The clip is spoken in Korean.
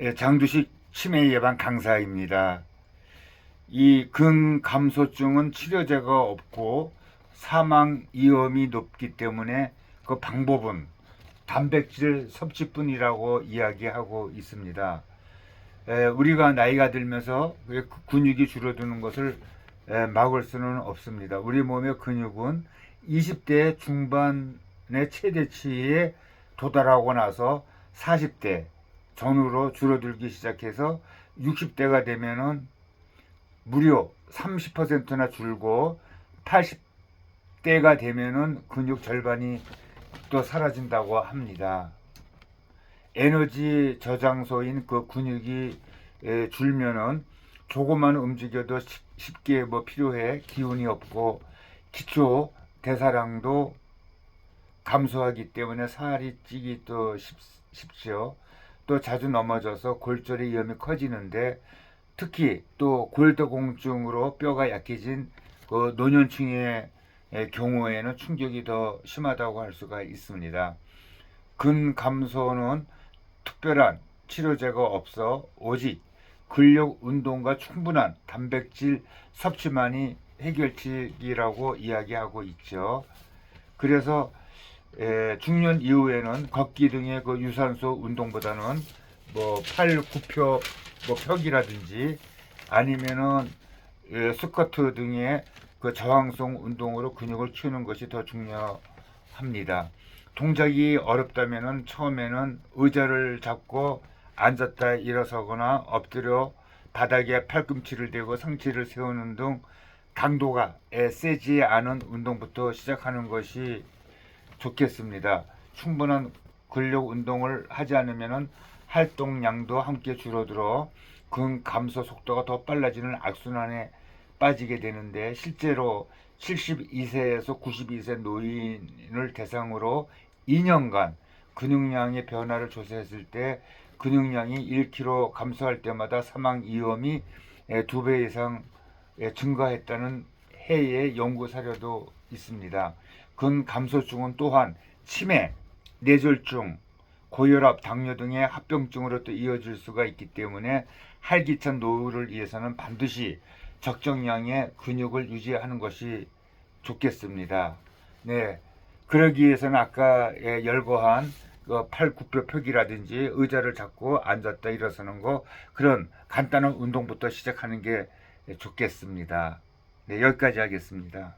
예, 장두식 치매 예방 강사입니다. 이 근감소증은 치료제가 없고 사망 위험이 높기 때문에 그 방법은 단백질 섭취뿐이라고 이야기하고 있습니다. 에, 우리가 나이가 들면서 그 근육이 줄어드는 것을 에, 막을 수는 없습니다. 우리 몸의 근육은 20대 중반의 최대치에 도달하고 나서 40대 전후로 줄어들기 시작해서 60대가 되면은 무려 30%나 줄고 80대가 되면은 근육 절반이 또 사라진다고 합니다. 에너지 저장소인 그 근육이 에, 줄면은 조금만 움직여도 쉽- 쉽게 뭐 필요해 기운이 없고 기초 대사량도 감소하기 때문에 살이 찌기 또 쉽, 쉽죠. 또 자주 넘어져서 골절의 위험이 커지는데 특히 또 골다공증으로 뼈가 약해진 그 노년층의 의 경우에는 충격이 더 심하다고 할 수가 있습니다. 근 감소는 특별한 치료제가 없어 오직 근력 운동과 충분한 단백질 섭취만이 해결책이라고 이야기하고 있죠. 그래서 에, 중년 이후에는 걷기 등의 그 유산소 운동보다는 뭐 팔 굽혀 뭐 펴기라든지 아니면은 에, 스쿼트 등의 그 저항성 운동으로 근육을 키우는 것이 더 중요합니다. 동작이 어렵다면은 처음에는 의자를 잡고 앉았다 일어서거나 엎드려 바닥에 팔꿈치를 대고 상체를 세우는 등 강도가 에, 세지 않은 운동부터 시작하는 것이 좋겠습니다. 충분한 근력 운동을 하지 않으면 활동량도 함께 줄어들어 근 감소 속도가 더 빨라지는 악순환에 빠지게 되는데 실제로 72세에서 92세 노인을 대상으로 2년간 근육량의 변화를 조사했을 때 근육량이 1kg 감소할 때마다 사망 위험이 두배 이상 예, 증가했다는 해외의 연구 사료도 있습니다. 근감소증은 또한 치매, 뇌졸중, 고혈압, 당뇨 등의 합병증으로 또 이어질 수가 있기 때문에 활기찬 노후를 위해서는 반드시 적정량의 근육을 유지하는 것이 좋겠습니다. 네. 그러기 위해서는 아까 예, 열거한 그팔 굽혀 펴기라든지 의자를 잡고 앉았다 일어서는 거 그런 간단한 운동부터 시작하는 게 좋겠습니다. 네, 여기까지 하겠습니다.